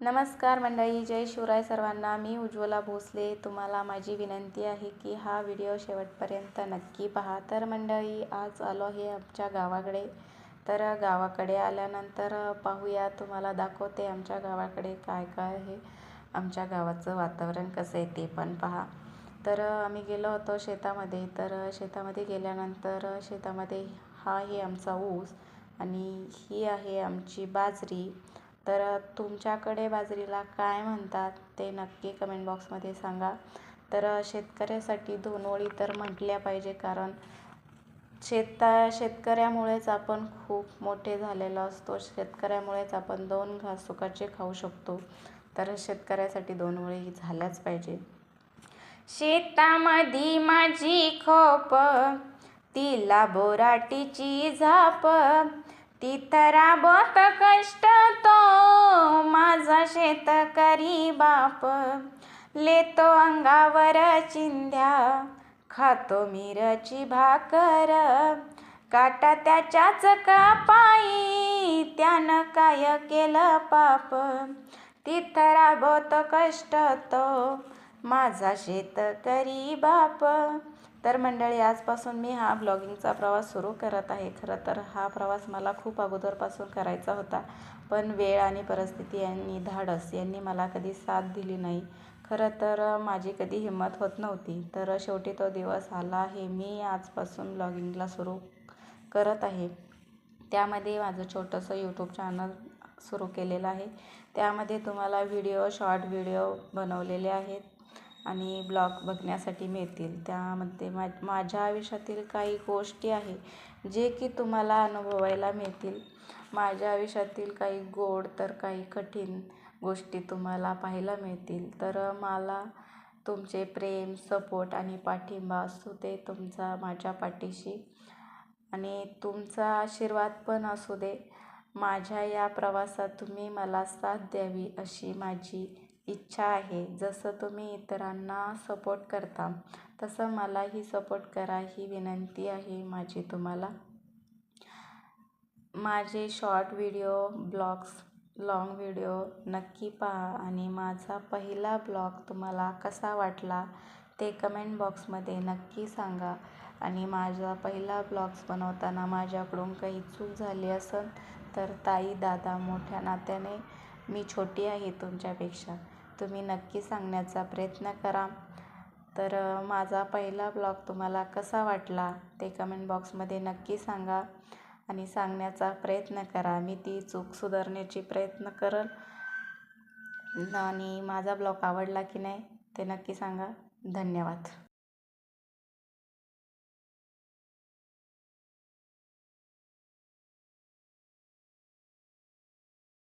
नमस्कार मंडळी जय शिवराय सर्वांना. मी उज्ज्वला भोसले. तुम्हाला माझी विनंती आहे की हा व्हिडिओ शेवटपर्यंत नक्की पहा. तर मंडळी आज आलो आहे आमच्या गावाकडे. तर गावाकडे आल्यानंतर पाहूया तुम्हाला दाखवते आमच्या गावाकडे काय काय आहे. आमच्या गावाचं वातावरण कसं आहे ते पण पहा. तर आम्ही गेलो होतो शेतामध्ये. तर शेतामध्ये गेल्यानंतर शेतामध्ये हा आहे आमचा ऊस आणि ही आहे आमची बाजरी. तर तुमच्याकडे बाजरीला काय म्हणतात ते नक्की कमेंट बॉक्समध्ये सांगा. तर शेतकऱ्यासाठी दोन ओळी तर म्हटल्या पाहिजे कारण शेता शेतकऱ्यामुळेच आपण खूप मोठे झालेलो असतो. शेतकऱ्यामुळेच आपण दोन घास सुखाचे खाऊ शकतो. तर शेतकऱ्यासाठी दोन ओळी झाल्याच पाहिजे. शेतामधी माझी खोप तिला बोराटीची झाप तिथं राबत कष्ट तो माझा शेतकरी बाप. लेतो अंगावर चिंध्या खातो मिरची भाकर. काटा त्याच्याच कापाई त्यानं काय केलं पाप? तिथं बोत कष्ट तो माझा शेतकरी बाप. तर मंडळी आजपासून मी हा ब्लॉगिंगचा प्रवास सुरू करत आहे. खरं तर हा प्रवास मला खूप अगोदरपासून करायचा होता. पण वेळ आणि परिस्थिती यांनी धाडस यांनी मला कधी साथ दिली नाही. खरं तर माझी कधी हिंमत होत नव्हती. तर शेवटी तो दिवस आला आहे मी आजपासून ब्लॉगिंगला सुरू करत आहे. त्यामध्ये माझं छोटंसं यूट्यूब चॅनल सुरू केलेलं आहे. त्यामध्ये तुम्हाला व्हिडिओ शॉर्ट व्हिडिओ बनवलेले आहेत. आणि ब्लॉग बघण्यासाठी मिळतील. त्यामध्ये मा माझ्या आयुष्यातील काही गोष्टी आहे जे की तुम्हाला अनुभवायला मिळतील. माझ्या आयुष्यातील काही गोड तर काही कठीण गोष्टी तुम्हाला पाहायला मिळतील. तर मला तुमचे प्रेम सपोर्ट आणि पाठिंबा असू दे तुमचा माझ्या पाठीशी. आणि तुमचा आशीर्वाद पण असू दे. माझ्या या प्रवासात तुम्ही मला साथ द्यावी अशी माझी इच्छा आहे. जसं तुम्ही इतरांना सपोर्ट करता तसं मलाही सपोर्ट करा ही विनंती आहे माझी तुम्हाला. माझे short video blogs long video नक्की पहा आणि माझा पहिला ब्लॉग तुम्हाला कसा वाटला ते कमेंट बॉक्समध्ये नक्की सांगा. आणि माझा पहिला ब्लॉग्स बनवताना माझ्याकडून काही चूक झाली असेल तर ताई दादा मोठ्या नात्याने मी छोटी आहे तुमच्यापेक्षा. तुम्ही नक्की सांगण्याचा प्रयत्न करा. तर माझा पहिला ब्लॉग तुम्हाला कसा वाटला ते कमेंट बॉक्समध्ये नक्की सांगा आणि सांगण्याचा प्रयत्न करा. मी ती चूक सुधारण्याची प्रयत्न करल. आणि माझा ब्लॉग आवडला की नाही ते नक्की सांगा. धन्यवाद.